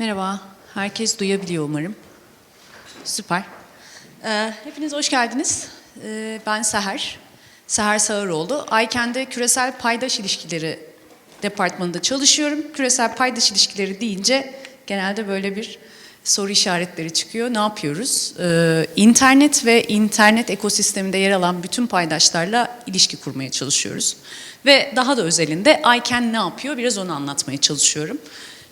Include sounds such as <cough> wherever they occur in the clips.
Merhaba, herkes duyabiliyor umarım. Süper. Ee, hepiniz hoş geldiniz. Ee, ben Seher, Seher Sağıroğlu. Ayken'de küresel paydaş ilişkileri departmanında çalışıyorum. Küresel paydaş ilişkileri deyince genelde böyle bir soru işaretleri çıkıyor. Ne yapıyoruz? Ee, internet ve internet ekosisteminde yer alan bütün paydaşlarla ilişki kurmaya çalışıyoruz. Ve daha da özelinde Ayken ne yapıyor? Biraz onu anlatmaya çalışıyorum.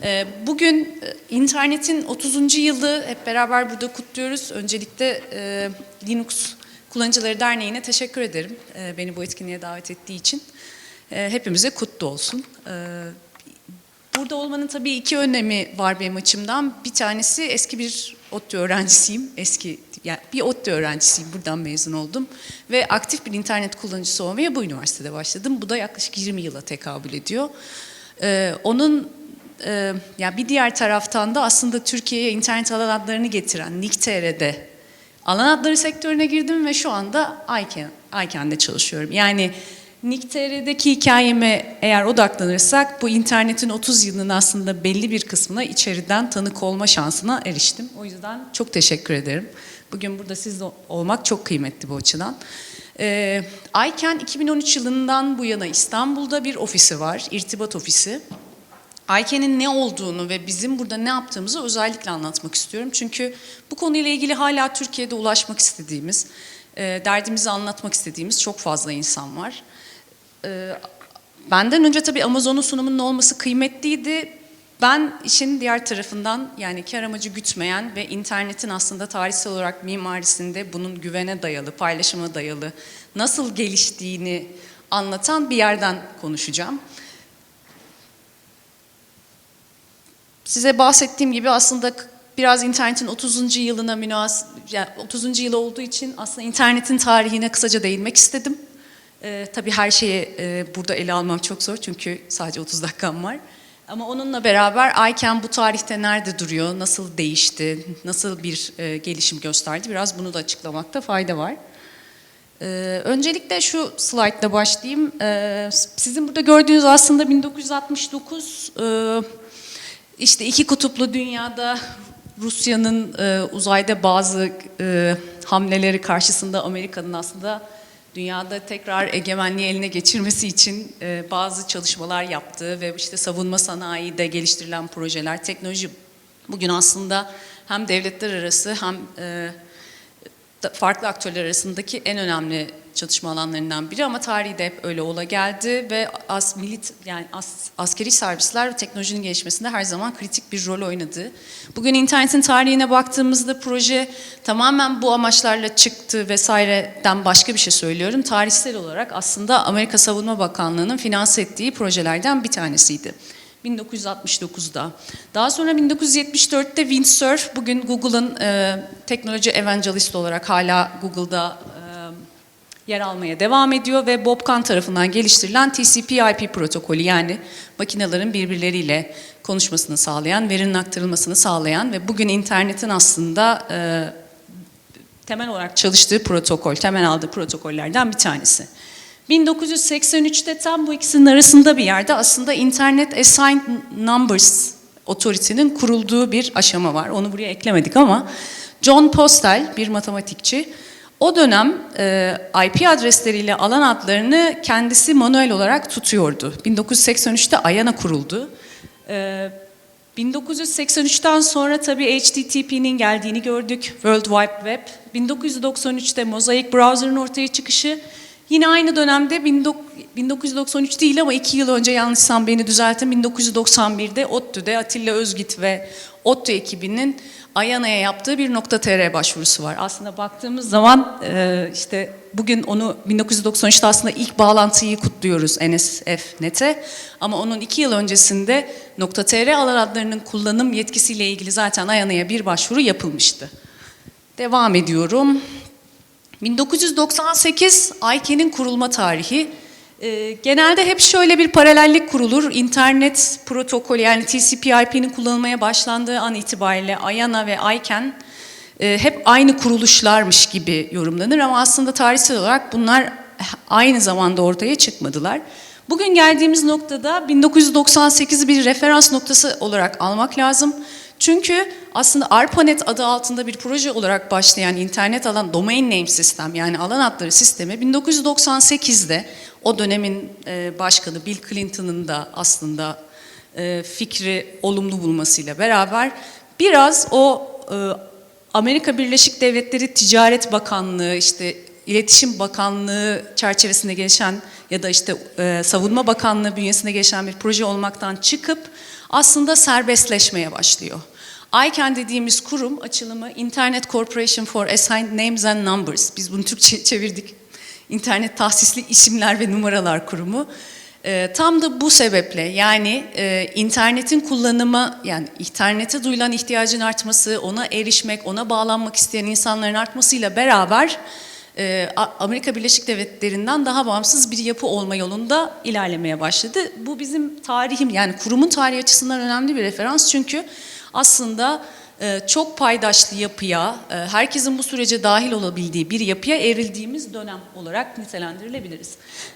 Ee, Bugün e, internetin 30. yılı hep beraber burada kutluyoruz. Öncelikle e, Linux Kullanıcıları Derneği'ne teşekkür ederim e, beni bu etkinliğe davet ettiği için. Hepimize kutlu olsun. Burada olmanın tabii iki önemi var benim açımdan. Bir tanesi eski bir ODTÜ öğrencisiyim. Eski yani bir ODTÜ öğrencisiyim. Buradan mezun oldum. Ve aktif bir internet kullanıcısı olmaya bu üniversitede başladım. Bu da yaklaşık 20 yıla tekabül ediyor. Ee, onun e, yani bir diğer taraftan da aslında Türkiye'ye internet alan adlarını getiren NİKTR'de alan adları sektörüne girdim ve şu anda Ayken, Ayken'de çalışıyorum. Yani NİKTR'deki hikayeme eğer odaklanırsak bu internetin 30 yılının aslında belli bir kısmına içeriden tanık olma şansına eriştim. O yüzden çok teşekkür ederim. Bugün burada sizle olmak çok kıymetli bu açıdan. Ee, Ayken 2013 yılından bu yana İstanbul'da bir ofisi var, irtibat ofisi. Ayken'in ne olduğunu ve bizim burada ne yaptığımızı özellikle anlatmak istiyorum. Çünkü bu konuyla ilgili hala Türkiye'de ulaşmak istediğimiz, e, derdimizi anlatmak istediğimiz çok fazla insan var. E, benden önce tabii Amazon'un sunumunun olması kıymetliydi. Ben işin diğer tarafından yani kar amacı gütmeyen ve internetin aslında tarihsel olarak mimarisinde bunun güvene dayalı, paylaşıma dayalı nasıl geliştiğini anlatan bir yerden konuşacağım. Size bahsettiğim gibi aslında biraz internetin 30. yılına münas yani 30. yıl olduğu için aslında internetin tarihine kısaca değinmek istedim. Ee, tabii her şeyi e, burada ele almam çok zor çünkü sadece 30 dakikam var. Ama onunla beraber Ayken bu tarihte nerede duruyor, nasıl değişti, nasıl bir e, gelişim gösterdi biraz bunu da açıklamakta fayda var. Ee, öncelikle şu slaytla başlayayım. Ee, sizin burada gördüğünüz aslında 1969 e, işte iki kutuplu dünyada Rusya'nın e, uzayda bazı e, hamleleri karşısında Amerika'nın aslında dünyada tekrar egemenliği eline geçirmesi için e, bazı çalışmalar yaptığı ve işte savunma sanayide geliştirilen projeler, teknoloji bugün aslında hem devletler arası hem e, farklı aktörler arasındaki en önemli çalışma alanlarından biri ama tarihi de hep öyle ola geldi ve as, milit yani as, askeri servisler ve teknolojinin gelişmesinde her zaman kritik bir rol oynadı. Bugün internetin tarihine baktığımızda proje tamamen bu amaçlarla çıktı vesaireden başka bir şey söylüyorum. Tarihsel olarak aslında Amerika Savunma Bakanlığı'nın finanse ettiği projelerden bir tanesiydi. 1969'da. Daha sonra 1974'te Windsurf, bugün Google'ın e, teknoloji evangelist olarak hala Google'da e, yer almaya devam ediyor ve Bob Kahn tarafından geliştirilen TCP/IP protokolü yani makinelerin birbirleriyle konuşmasını sağlayan, verinin aktarılmasını sağlayan ve bugün internetin aslında e, temel olarak çalıştığı protokol, temel aldığı protokollerden bir tanesi. 1983'te tam bu ikisinin arasında bir yerde aslında Internet Assigned Numbers Authority'nin kurulduğu bir aşama var. Onu buraya eklemedik ama John Postel bir matematikçi o dönem e, IP adresleriyle alan adlarını kendisi manuel olarak tutuyordu. 1983'te Ayana kuruldu. E, 1983'ten sonra tabii HTTP'nin geldiğini gördük, World Wide Web. 1993'te Mosaic Browser'ın ortaya çıkışı. Yine aynı dönemde 1993 değil ama iki yıl önce yanlışsam beni düzeltin 1991'de ODTÜ'de Atilla Özgit ve ODTÜ ekibinin Ayana'ya yaptığı bir .tr başvurusu var. Aslında baktığımız zaman e, işte bugün onu 1993'te aslında ilk bağlantıyı kutluyoruz NSF.net'e ama onun iki yıl öncesinde .tr alan adlarının kullanım yetkisiyle ilgili zaten Ayana'ya bir başvuru yapılmıştı. Devam ediyorum. 1998 Ayken'in kurulma tarihi. Ee, genelde hep şöyle bir paralellik kurulur. İnternet protokolü yani TCP/IP'nin kullanılmaya başlandığı an itibariyle Ayana ve Ayken e, hep aynı kuruluşlarmış gibi yorumlanır ama aslında tarihsel olarak bunlar aynı zamanda ortaya çıkmadılar. Bugün geldiğimiz noktada 1998'i bir referans noktası olarak almak lazım. Çünkü aslında ARPANET adı altında bir proje olarak başlayan internet alan domain name sistem yani alan adları sistemi 1998'de o dönemin e, başkanı Bill Clinton'ın da aslında e, fikri olumlu bulmasıyla beraber biraz o e, Amerika Birleşik Devletleri Ticaret Bakanlığı işte İletişim Bakanlığı çerçevesinde gelişen ya da işte e, Savunma Bakanlığı bünyesinde gelişen bir proje olmaktan çıkıp aslında serbestleşmeye başlıyor. ICANN dediğimiz kurum açılımı Internet Corporation for Assigned Names and Numbers. Biz bunu Türkçe <laughs> çevirdik. İnternet Tahsisli İsimler ve Numaralar Kurumu. E, tam da bu sebeple yani e, internetin kullanımı yani internete duyulan ihtiyacın artması, ona erişmek, ona bağlanmak isteyen insanların artmasıyla beraber Amerika Birleşik Devletleri'nden daha bağımsız bir yapı olma yolunda ilerlemeye başladı. Bu bizim tarihim yani kurumun tarihi açısından önemli bir referans çünkü aslında e, çok paydaşlı yapıya, e, herkesin bu sürece dahil olabildiği bir yapıya evrildiğimiz dönem olarak nitelendirilebiliriz.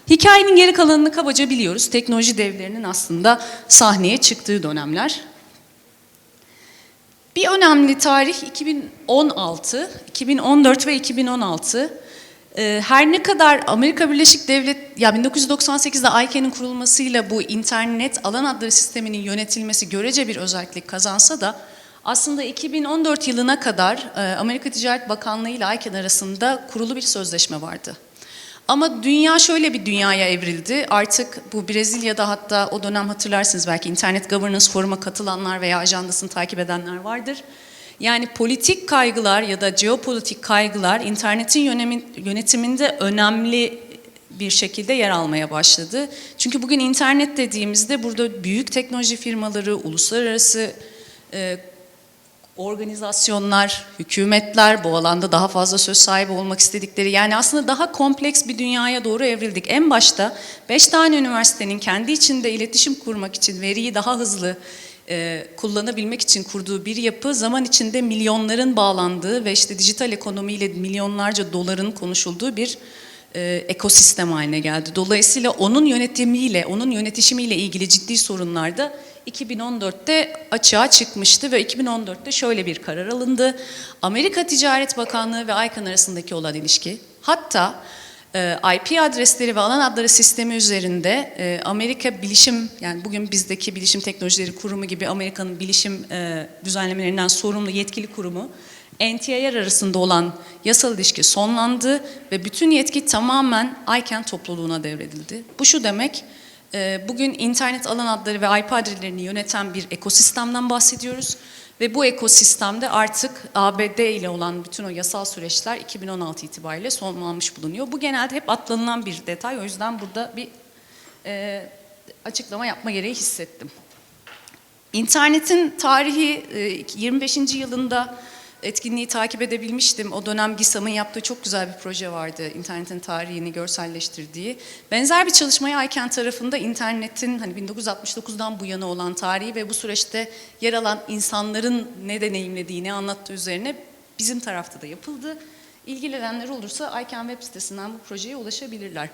Hikayenin geri kalanını kabaca biliyoruz. Teknoloji devlerinin aslında sahneye çıktığı dönemler. Bir önemli tarih 2016, 2014 ve 2016. Ee, Her ne kadar Amerika Birleşik Devlet, ya 1998'de ICANN'in kurulmasıyla bu internet alan adları sisteminin yönetilmesi görece bir özellik kazansa da aslında 2014 yılına kadar e, Amerika Ticaret Bakanlığı ile ICANN arasında kurulu bir sözleşme vardı. Ama dünya şöyle bir dünyaya evrildi. Artık bu Brezilya'da hatta o dönem hatırlarsınız belki Internet Governance Forum'a katılanlar veya ajandasını takip edenler vardır. Yani politik kaygılar ya da jeopolitik kaygılar internetin yönetiminde önemli bir şekilde yer almaya başladı. Çünkü bugün internet dediğimizde burada büyük teknoloji firmaları, uluslararası e, organizasyonlar, hükümetler bu alanda daha fazla söz sahibi olmak istedikleri yani aslında daha kompleks bir dünyaya doğru evrildik. En başta 5 tane üniversitenin kendi içinde iletişim kurmak için veriyi daha hızlı e, kullanabilmek için kurduğu bir yapı zaman içinde milyonların bağlandığı ve işte dijital ekonomiyle milyonlarca doların konuşulduğu bir e, ekosistem haline geldi. Dolayısıyla onun yönetimiyle, onun yönetişimiyle ilgili ciddi sorunlar da 2014'te açığa çıkmıştı ve 2014'te şöyle bir karar alındı. Amerika Ticaret Bakanlığı ve ICANN arasındaki olan ilişki, hatta IP adresleri ve alan adları sistemi üzerinde e, Amerika Bilişim, yani bugün bizdeki Bilişim Teknolojileri Kurumu gibi Amerika'nın bilişim e, düzenlemelerinden sorumlu yetkili kurumu, NTIR arasında olan yasal ilişki sonlandı ve bütün yetki tamamen ICANN topluluğuna devredildi. Bu şu demek, e, bugün internet alan adları ve IP adreslerini yöneten bir ekosistemden bahsediyoruz. Ve bu ekosistemde artık ABD ile olan bütün o yasal süreçler 2016 itibariyle sonlanmış bulunuyor. Bu genelde hep atlanılan bir detay. O yüzden burada bir e, açıklama yapma gereği hissettim. İnternetin tarihi e, 25. yılında etkinliği takip edebilmiştim. O dönem GİSAM'ın yaptığı çok güzel bir proje vardı. İnternetin tarihini görselleştirdiği. Benzer bir çalışmayı ICANN tarafında internetin hani 1969'dan bu yana olan tarihi ve bu süreçte yer alan insanların ne deneyimlediği, ne anlattığı üzerine bizim tarafta da yapıldı. İlgilenenler olursa ICANN web sitesinden bu projeye ulaşabilirler.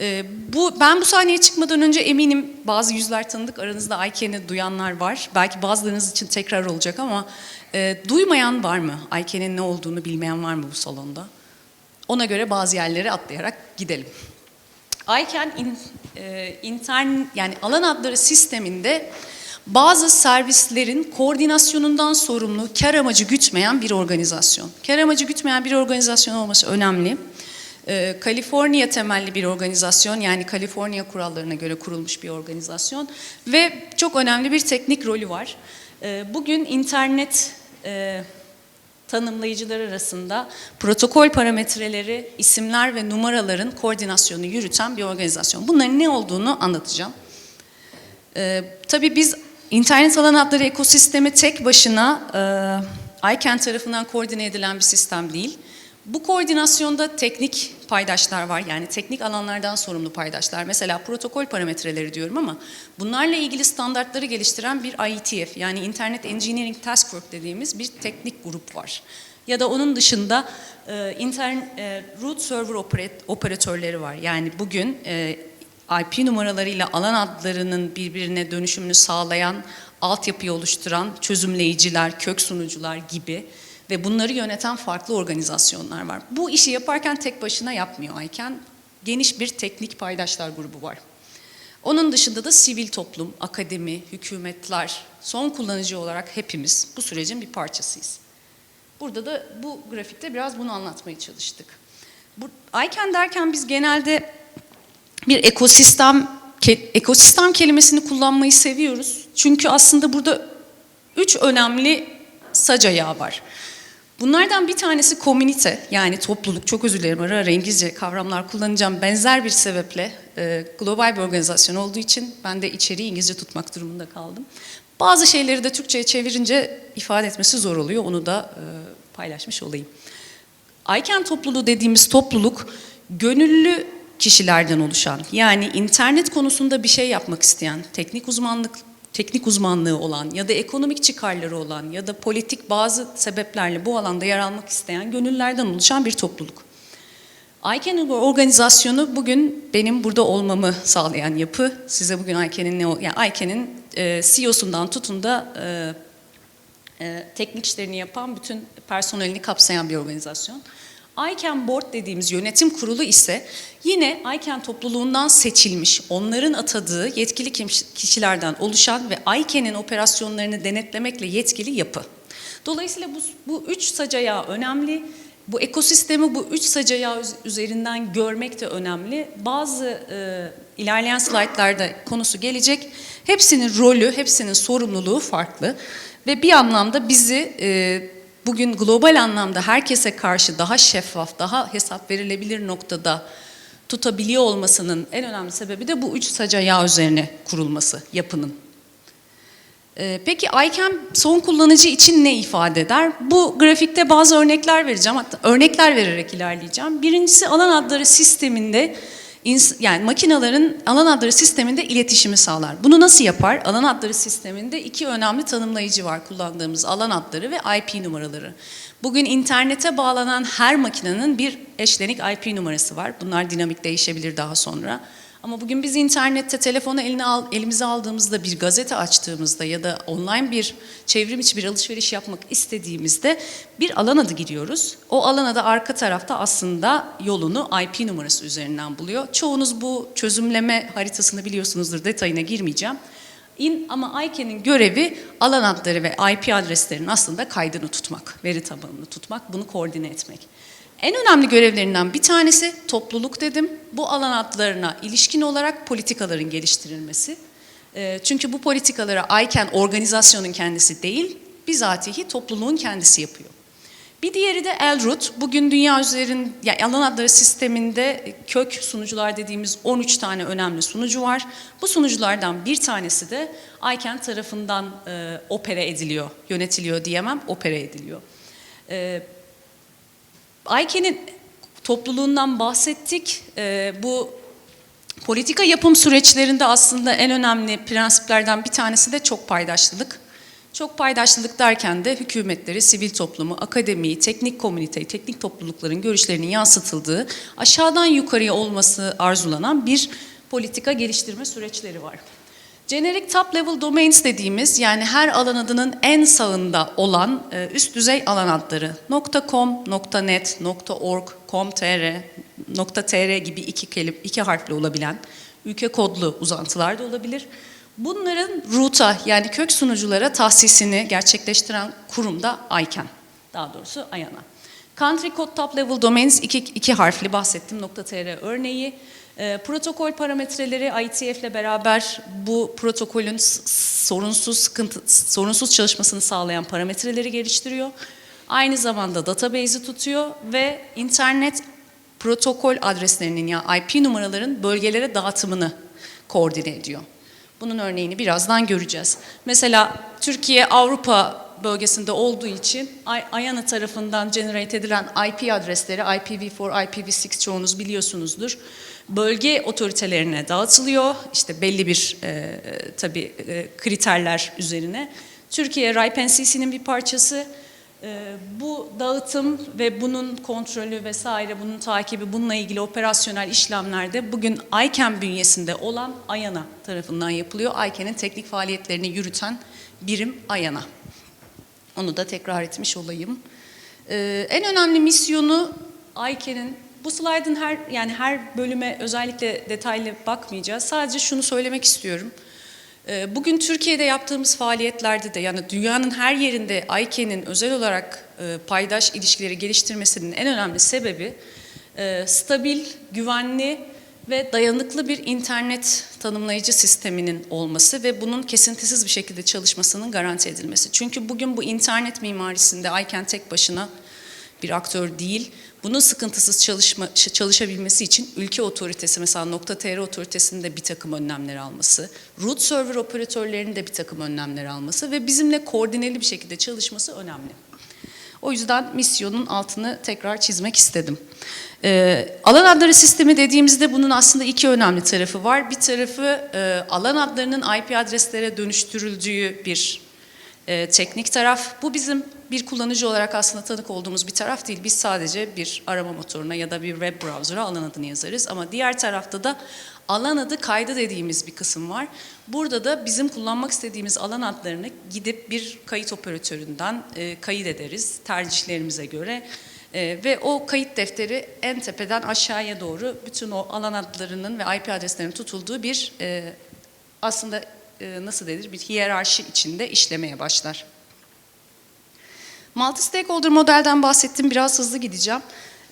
Ee, bu Ben bu sahneye çıkmadan önce eminim bazı yüzler tanıdık. Aranızda ICANN'i duyanlar var. Belki bazılarınız için tekrar olacak ama e, duymayan var mı? ICANN'in ne olduğunu bilmeyen var mı bu salonda? Ona göre bazı yerlere atlayarak gidelim. ICANN in, e, intern, yani alan adları sisteminde bazı servislerin koordinasyonundan sorumlu, kar amacı gütmeyen bir organizasyon. Kar amacı gütmeyen bir organizasyon olması önemli. Ee, Kaliforniya temelli bir organizasyon yani Kaliforniya kurallarına göre kurulmuş bir organizasyon ve çok önemli bir teknik rolü var. Ee, bugün internet e, tanımlayıcılar arasında protokol parametreleri, isimler ve numaraların koordinasyonu yürüten bir organizasyon. Bunların ne olduğunu anlatacağım. Ee, tabii biz internet alan adları ekosistemi tek başına e, ICANN tarafından koordine edilen bir sistem değil. Bu koordinasyonda teknik paydaşlar var. Yani teknik alanlardan sorumlu paydaşlar. Mesela protokol parametreleri diyorum ama bunlarla ilgili standartları geliştiren bir IETF yani Internet Engineering Task Force dediğimiz bir teknik grup var. Ya da onun dışında e, intern, e, root server operat- operatörleri var. Yani bugün e, IP numaralarıyla alan adlarının birbirine dönüşümünü sağlayan altyapıyı oluşturan çözümleyiciler, kök sunucular gibi ve bunları yöneten farklı organizasyonlar var. Bu işi yaparken tek başına yapmıyor Ayken. Geniş bir teknik paydaşlar grubu var. Onun dışında da sivil toplum, akademi, hükümetler, son kullanıcı olarak hepimiz bu sürecin bir parçasıyız. Burada da bu grafikte biraz bunu anlatmaya çalıştık. Bu, ICANN derken biz genelde bir ekosistem ke- ekosistem kelimesini kullanmayı seviyoruz. Çünkü aslında burada üç önemli sac ayağı var. Bunlardan bir tanesi komünite yani topluluk. Çok özür dilerim ara ara İngilizce kavramlar kullanacağım. Benzer bir sebeple e, global bir organizasyon olduğu için ben de içeriği İngilizce tutmak durumunda kaldım. Bazı şeyleri de Türkçe'ye çevirince ifade etmesi zor oluyor. Onu da e, paylaşmış olayım. ICANN topluluğu dediğimiz topluluk gönüllü kişilerden oluşan yani internet konusunda bir şey yapmak isteyen, teknik uzmanlık teknik uzmanlığı olan ya da ekonomik çıkarları olan ya da politik bazı sebeplerle bu alanda yer almak isteyen gönüllerden oluşan bir topluluk. ICANN organizasyonu bugün benim burada olmamı sağlayan yapı. Size bugün ICANN'in ne yani ICANN'in e, CEO'sundan tutun da e, e, teknik işlerini yapan bütün personelini kapsayan bir organizasyon. ICANN Board dediğimiz yönetim kurulu ise yine ICANN topluluğundan seçilmiş, onların atadığı yetkili kişilerden oluşan ve ICANN'in operasyonlarını denetlemekle yetkili yapı. Dolayısıyla bu, bu üç sac ayağı önemli. Bu ekosistemi bu üç sac ayağı üzerinden görmek de önemli. Bazı e, ilerleyen slaytlarda konusu gelecek. Hepsinin rolü, hepsinin sorumluluğu farklı. Ve bir anlamda bizi e, bugün global anlamda herkese karşı daha şeffaf, daha hesap verilebilir noktada tutabiliyor olmasının en önemli sebebi de bu üç sac ayağı üzerine kurulması yapının. Ee, peki ICANN son kullanıcı için ne ifade eder? Bu grafikte bazı örnekler vereceğim, hatta örnekler vererek ilerleyeceğim. Birincisi alan adları sisteminde yani makinelerin alan adları sisteminde iletişimi sağlar. Bunu nasıl yapar? Alan adları sisteminde iki önemli tanımlayıcı var kullandığımız alan adları ve IP numaraları. Bugün internete bağlanan her makinenin bir eşlenik IP numarası var. Bunlar dinamik değişebilir daha sonra. Ama bugün biz internette telefonu eline al, elimize aldığımızda bir gazete açtığımızda ya da online bir çevrim içi bir alışveriş yapmak istediğimizde bir alan adı giriyoruz. O alan adı arka tarafta aslında yolunu IP numarası üzerinden buluyor. Çoğunuz bu çözümleme haritasını biliyorsunuzdur detayına girmeyeceğim. In, ama ICANN'in görevi alan adları ve IP adreslerinin aslında kaydını tutmak, veri tabanını tutmak, bunu koordine etmek. En önemli görevlerinden bir tanesi topluluk dedim. Bu alan adlarına ilişkin olarak politikaların geliştirilmesi. Ee, çünkü bu politikaları ICANN organizasyonun kendisi değil, bizatihi topluluğun kendisi yapıyor. Bir diğeri de Elroot. Bugün dünya üzerinde yani alan adları sisteminde kök sunucular dediğimiz 13 tane önemli sunucu var. Bu sunuculardan bir tanesi de ICANN tarafından e, opere ediliyor, yönetiliyor diyemem, opere ediliyor. E, Ayken'in topluluğundan bahsettik. Ee, bu politika yapım süreçlerinde aslında en önemli prensiplerden bir tanesi de çok paydaşlılık. Çok paydaşlılık derken de hükümetleri, sivil toplumu, akademiyi, teknik komüniteyi, teknik toplulukların görüşlerinin yansıtıldığı aşağıdan yukarıya olması arzulanan bir politika geliştirme süreçleri var. Generic top level domains dediğimiz yani her alan adının en sağında olan e, üst düzey alan adları .com, .net, .org, .com.tr, .tr gibi iki kelim, iki harfli olabilen ülke kodlu uzantılar da olabilir. Bunların root'a yani kök sunuculara tahsisini gerçekleştiren kurum da ICANN. Daha doğrusu AYANA. Country Code Top Level Domains iki, iki harfli bahsettim .tr örneği. E, protokol parametreleri ITF ile beraber bu protokolün sorunsuz sıkıntı, sorunsuz çalışmasını sağlayan parametreleri geliştiriyor. Aynı zamanda database'i tutuyor ve internet protokol adreslerinin ya yani IP numaraların bölgelere dağıtımını koordine ediyor. Bunun örneğini birazdan göreceğiz. Mesela Türkiye Avrupa bölgesinde olduğu için AYANA tarafından generate edilen IP adresleri IPv4, IPv6 çoğunuz biliyorsunuzdur bölge otoritelerine dağıtılıyor. İşte belli bir e, tabii e, kriterler üzerine. Türkiye RIPE-NCC'nin bir parçası. Ee, Bu dağıtım ve bunun kontrolü vesaire, bunun takibi, bununla ilgili operasyonel işlemlerde bugün ICANN bünyesinde olan AYANA tarafından yapılıyor. ICANN'in teknik faaliyetlerini yürüten birim AYANA. Onu da tekrar etmiş olayım. Ee, en önemli misyonu ICANN'in bu slaydın her yani her bölüme özellikle detaylı bakmayacağız. Sadece şunu söylemek istiyorum. Ee, Bugün Türkiye'de yaptığımız faaliyetlerde de yani dünyanın her yerinde ICANN'in özel olarak e, paydaş ilişkileri geliştirmesinin en önemli sebebi e, stabil, güvenli ve dayanıklı bir internet tanımlayıcı sisteminin olması ve bunun kesintisiz bir şekilde çalışmasının garanti edilmesi. Çünkü bugün bu internet mimarisinde ICANN tek başına bir aktör değil. Bunun sıkıntısız çalışma, çalışabilmesi için ülke otoritesi mesela .tr otoritesinin de bir takım önlemler alması, root server operatörlerinin de bir takım önlemler alması ve bizimle koordineli bir şekilde çalışması önemli. O yüzden misyonun altını tekrar çizmek istedim. Ee, alan adları sistemi dediğimizde bunun aslında iki önemli tarafı var. Bir tarafı e, alan adlarının IP adreslere dönüştürüldüğü bir e, teknik taraf. Bu bizim bir kullanıcı olarak aslında tanık olduğumuz bir taraf değil. Biz sadece bir arama motoruna ya da bir web browser'a alan adını yazarız. Ama diğer tarafta da alan adı kaydı dediğimiz bir kısım var. Burada da bizim kullanmak istediğimiz alan adlarını gidip bir kayıt operatöründen e, kayıt ederiz tercihlerimize göre. E, ve o kayıt defteri en tepeden aşağıya doğru bütün o alan adlarının ve IP adreslerinin tutulduğu bir e, aslında e, nasıl denir bir hiyerarşi içinde işlemeye başlar. Multi-stakeholder modelden bahsettim. Biraz hızlı gideceğim.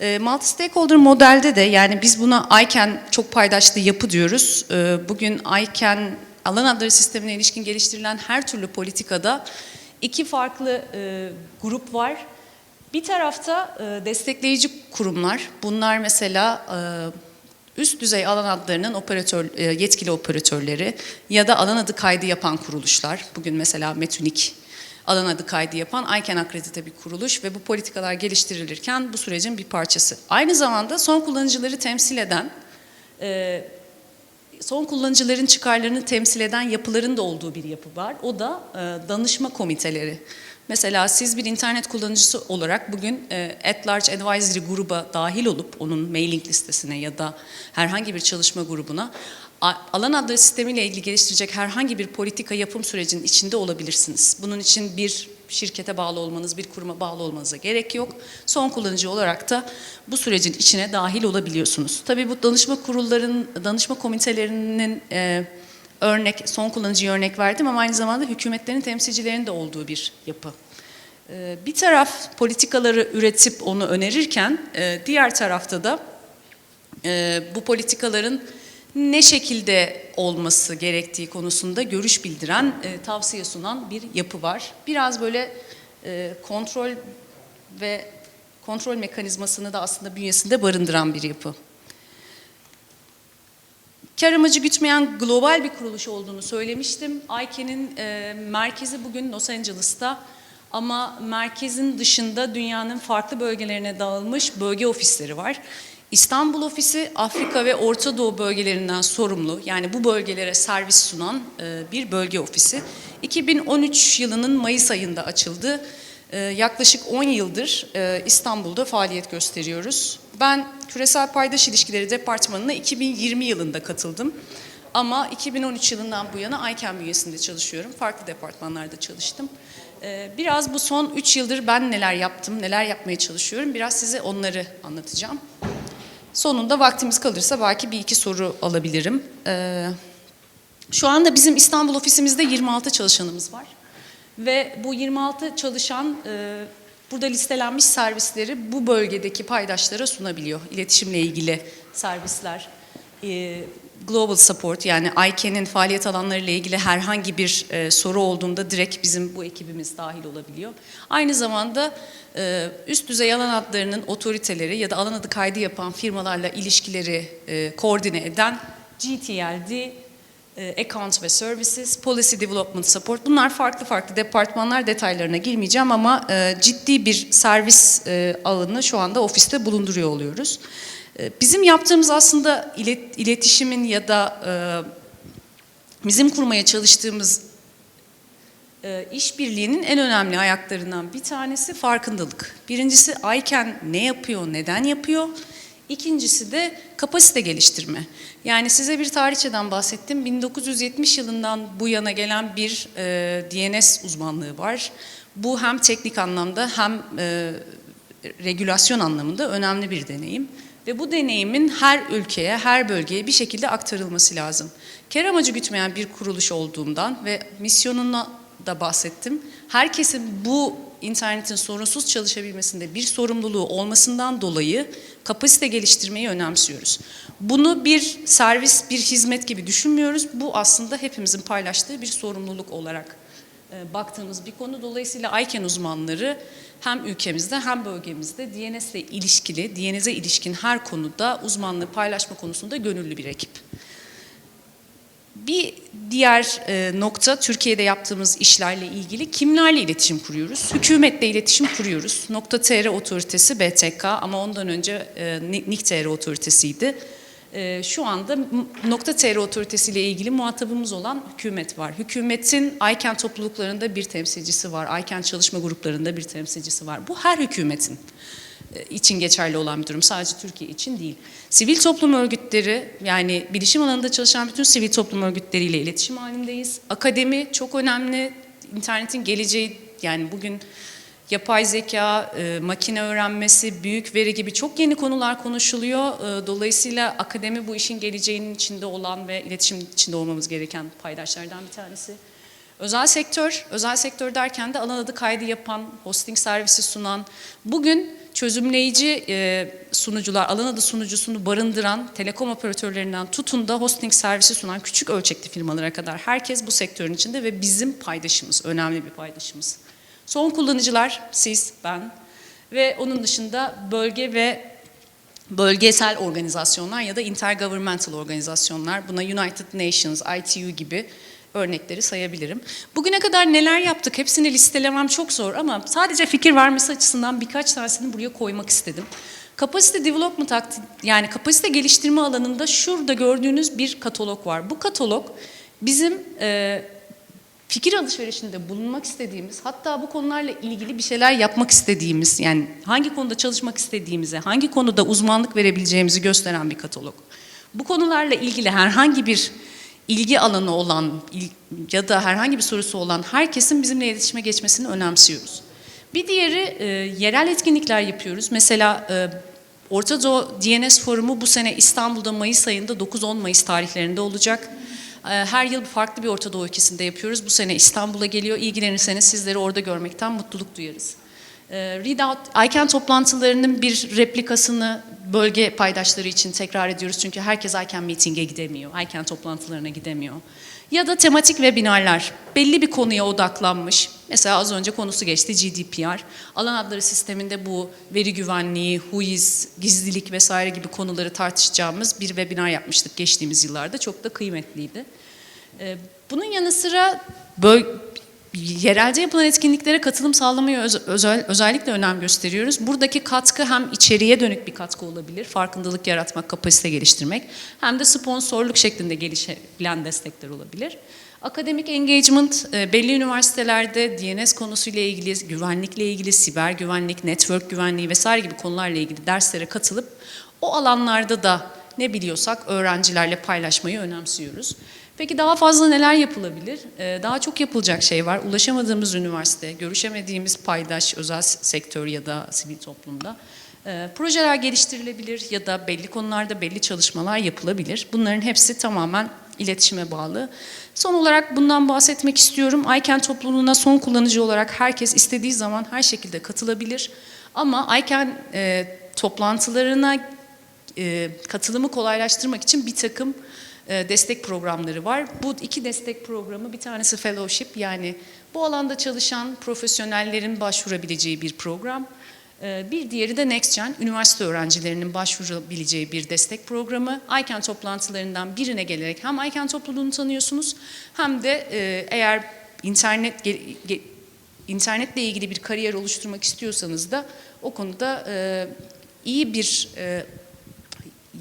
E, Multi-stakeholder modelde de yani biz buna ICANN çok paydaşlı yapı diyoruz. E, Bugün ICANN alan adları sistemine ilişkin geliştirilen her türlü politikada iki farklı e, grup var. Bir tarafta e, destekleyici kurumlar. Bunlar mesela e, üst düzey alan adlarının operatör yetkili operatörleri ya da alan adı kaydı yapan kuruluşlar. Bugün mesela Metunik alan adı kaydı yapan ICANN akredite bir kuruluş ve bu politikalar geliştirilirken bu sürecin bir parçası. Aynı zamanda son kullanıcıları temsil eden e, son kullanıcıların çıkarlarını temsil eden yapıların da olduğu bir yapı var. O da e, danışma komiteleri. Mesela siz bir internet kullanıcısı olarak bugün e, At Large Advisory gruba dahil olup onun mailing listesine ya da herhangi bir çalışma grubuna alan adları sistemiyle ilgili geliştirecek herhangi bir politika yapım sürecinin içinde olabilirsiniz. Bunun için bir şirkete bağlı olmanız, bir kuruma bağlı olmanıza gerek yok. Son kullanıcı olarak da bu sürecin içine dahil olabiliyorsunuz. Tabii bu danışma kurulların, danışma komitelerinin e, örnek, son kullanıcıya örnek verdim ama aynı zamanda hükümetlerin temsilcilerinin de olduğu bir yapı. E, bir taraf politikaları üretip onu önerirken e, diğer tarafta da e, bu politikaların ne şekilde olması gerektiği konusunda görüş bildiren, e, tavsiye sunan bir yapı var. Biraz böyle e, kontrol ve kontrol mekanizmasını da aslında bünyesinde barındıran bir yapı. Kar amacı gütmeyen global bir kuruluş olduğunu söylemiştim. ICANN'in e, merkezi bugün Los Angeles'ta ama merkezin dışında dünyanın farklı bölgelerine dağılmış bölge ofisleri var. İstanbul ofisi Afrika ve Orta Doğu bölgelerinden sorumlu yani bu bölgelere servis sunan e, bir bölge ofisi. 2013 yılının Mayıs ayında açıldı. E, yaklaşık 10 yıldır e, İstanbul'da faaliyet gösteriyoruz. Ben Küresel Paydaş İlişkileri Departmanı'na 2020 yılında katıldım. Ama 2013 yılından bu yana ICANN bünyesinde çalışıyorum. Farklı departmanlarda çalıştım. Biraz bu son 3 yıldır ben neler yaptım, neler yapmaya çalışıyorum. Biraz size onları anlatacağım. Sonunda vaktimiz kalırsa belki bir iki soru alabilirim. Ee, şu anda bizim İstanbul ofisimizde 26 çalışanımız var. Ve bu 26 çalışan e, burada listelenmiş servisleri bu bölgedeki paydaşlara sunabiliyor. İletişimle ilgili servisler, e, global support yani ICANN'in faaliyet alanlarıyla ilgili herhangi bir e, soru olduğunda direkt bizim bu ekibimiz dahil olabiliyor. Aynı zamanda e, üst düzey alan adlarının otoriteleri ya da alan adı kaydı yapan firmalarla ilişkileri e, koordine eden GTLD, e, Account ve Services, Policy Development Support bunlar farklı farklı departmanlar detaylarına girmeyeceğim ama e, ciddi bir servis e, alanı şu anda ofiste bulunduruyor oluyoruz. E, Bizim yaptığımız aslında ilet- iletişimin ya da e, bizim kurmaya çalıştığımız e, işbirliğinin en önemli ayaklarından bir tanesi farkındalık. Birincisi ICANN ne yapıyor, neden yapıyor? İkincisi de kapasite geliştirme. Yani size bir tarihçeden bahsettim. 1970 yılından bu yana gelen bir e, DNS uzmanlığı var. Bu hem teknik anlamda hem e, regülasyon anlamında önemli bir deneyim. Ve bu deneyimin her ülkeye, her bölgeye bir şekilde aktarılması lazım. Kar amacı gütmeyen bir kuruluş olduğundan ve misyonuna da bahsettim. Herkesin bu internetin sorunsuz çalışabilmesinde bir sorumluluğu olmasından dolayı kapasite geliştirmeyi önemsiyoruz. Bunu bir servis, bir hizmet gibi düşünmüyoruz. Bu aslında hepimizin paylaştığı bir sorumluluk olarak e, baktığımız bir konu. Dolayısıyla ICANN uzmanları hem ülkemizde hem bölgemizde DNS ile ilişkili, DNS'e ilişkin her konuda uzmanlığı paylaşma konusunda gönüllü bir ekip. Bir diğer e, nokta Türkiye'de yaptığımız işlerle ilgili kimlerle iletişim kuruyoruz? Hükümetle iletişim kuruyoruz. Nokta TR otoritesi BTK ama ondan önce e, NİK TR otoritesiydi. E, şu anda Nokta TR otoritesiyle ilgili muhatabımız olan hükümet var. Hükümetin ICANN topluluklarında bir temsilcisi var. ICANN çalışma gruplarında bir temsilcisi var. Bu her hükümetin e, için geçerli olan bir durum. Sadece Türkiye için değil. Sivil toplum örgütleri yani bilişim alanında çalışan bütün sivil toplum örgütleriyle iletişim halindeyiz. Akademi çok önemli. İnternetin geleceği yani bugün yapay zeka, e, makine öğrenmesi, büyük veri gibi çok yeni konular konuşuluyor. E, dolayısıyla akademi bu işin geleceğinin içinde olan ve iletişim içinde olmamız gereken paydaşlardan bir tanesi. Özel sektör, özel sektör derken de alan adı kaydı yapan, hosting servisi sunan, bugün çözümleyici e, sunucular, alan adı sunucusunu barındıran telekom operatörlerinden tutun da hosting servisi sunan küçük ölçekli firmalara kadar herkes bu sektörün içinde ve bizim paydaşımız, önemli bir paydaşımız. Son kullanıcılar siz, ben ve onun dışında bölge ve bölgesel organizasyonlar ya da intergovernmental organizasyonlar, buna United Nations, ITU gibi örnekleri sayabilirim. Bugüne kadar neler yaptık hepsini listelemem çok zor ama sadece fikir vermesi açısından birkaç tanesini buraya koymak istedim. Kapasite development yani kapasite geliştirme alanında şurada gördüğünüz bir katalog var. Bu katalog bizim e, fikir alışverişinde bulunmak istediğimiz, hatta bu konularla ilgili bir şeyler yapmak istediğimiz, yani hangi konuda çalışmak istediğimize, hangi konuda uzmanlık verebileceğimizi gösteren bir katalog. Bu konularla ilgili herhangi bir ilgi alanı olan ya da herhangi bir sorusu olan herkesin bizimle iletişime geçmesini önemsiyoruz. Bir diğeri e, yerel etkinlikler yapıyoruz. Mesela e, Orta Doğu DNS Forumu bu sene İstanbul'da Mayıs ayında 9-10 Mayıs tarihlerinde olacak. E, her yıl farklı bir Orta Doğu ülkesinde yapıyoruz. Bu sene İstanbul'a geliyor. İlgilenirseniz sizleri orada görmekten mutluluk duyarız. E, Readout, ICANN toplantılarının bir replikasını bölge paydaşları için tekrar ediyoruz. Çünkü herkes ICANN Meeting'e gidemiyor, ICANN toplantılarına gidemiyor. Ya da tematik webinarlar, belli bir konuya odaklanmış. Mesela az önce konusu geçti GDPR. Alan adları sisteminde bu veri güvenliği, WHOIS, gizlilik vesaire gibi konuları tartışacağımız bir webinar yapmıştık geçtiğimiz yıllarda. Çok da kıymetliydi. Ee, bunun yanı sıra yerelde yapılan etkinliklere katılım sağlamaya öz özel, özellikle önem gösteriyoruz. Buradaki katkı hem içeriye dönük bir katkı olabilir, farkındalık yaratmak, kapasite geliştirmek, hem de sponsorluk şeklinde gelişebilen destekler olabilir. Akademik engagement, e, belli üniversitelerde DNS konusuyla ilgili, güvenlikle ilgili, siber güvenlik, network güvenliği vesaire gibi konularla ilgili derslere katılıp o alanlarda da ne biliyorsak öğrencilerle paylaşmayı önemsiyoruz. Peki daha fazla neler yapılabilir? Ee, daha çok yapılacak şey var. Ulaşamadığımız üniversite, görüşemediğimiz paydaş, özel sektör ya da sivil toplumda. Ee, projeler geliştirilebilir ya da belli konularda belli çalışmalar yapılabilir. Bunların hepsi tamamen iletişime bağlı. Son olarak bundan bahsetmek istiyorum. ICANN topluluğuna son kullanıcı olarak herkes istediği zaman her şekilde katılabilir. Ama ICANN e, toplantılarına e, katılımı kolaylaştırmak için bir takım destek programları var. Bu iki destek programı bir tanesi fellowship yani bu alanda çalışan profesyonellerin başvurabileceği bir program. E, bir diğeri de NextGen, üniversite öğrencilerinin başvurabileceği bir destek programı. ICANN toplantılarından birine gelerek hem ICANN topluluğunu tanıyorsunuz hem de e, eğer internet internetle ilgili bir kariyer oluşturmak istiyorsanız da o konuda iyi bir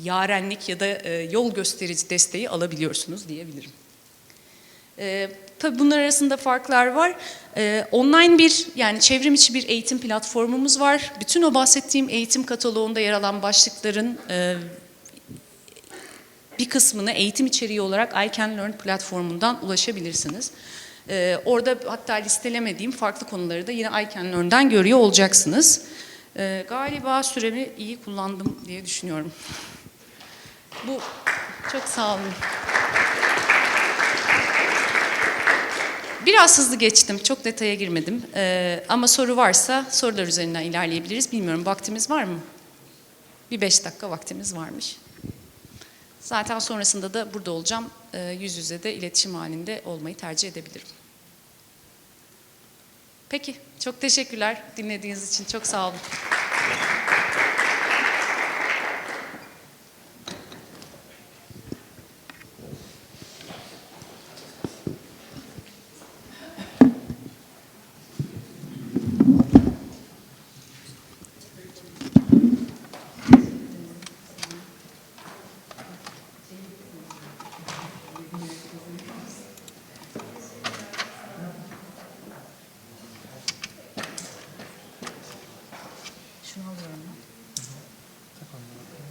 yarenlik ya da e, yol gösterici desteği alabiliyorsunuz diyebilirim. Ee, tabii bunlar arasında farklar var. Ee, online bir yani çevrim içi bir eğitim platformumuz var. Bütün o bahsettiğim eğitim kataloğunda yer alan başlıkların e, bir kısmını eğitim içeriği olarak I Can Learn platformundan ulaşabilirsiniz. Ee, orada hatta listelemediğim farklı konuları da yine I Can Learn'den görüyor olacaksınız. Ee, galiba süremi iyi kullandım diye düşünüyorum. Bu çok sağ olun. Biraz hızlı geçtim, çok detaya girmedim. Ee, ama soru varsa sorular üzerinden ilerleyebiliriz. Bilmiyorum, vaktimiz var mı? Bir beş dakika vaktimiz varmış. Zaten sonrasında da burada olacağım. Ee, yüz yüze de iletişim halinde olmayı tercih edebilirim. Peki, çok teşekkürler dinlediğiniz için. Çok sağ olun.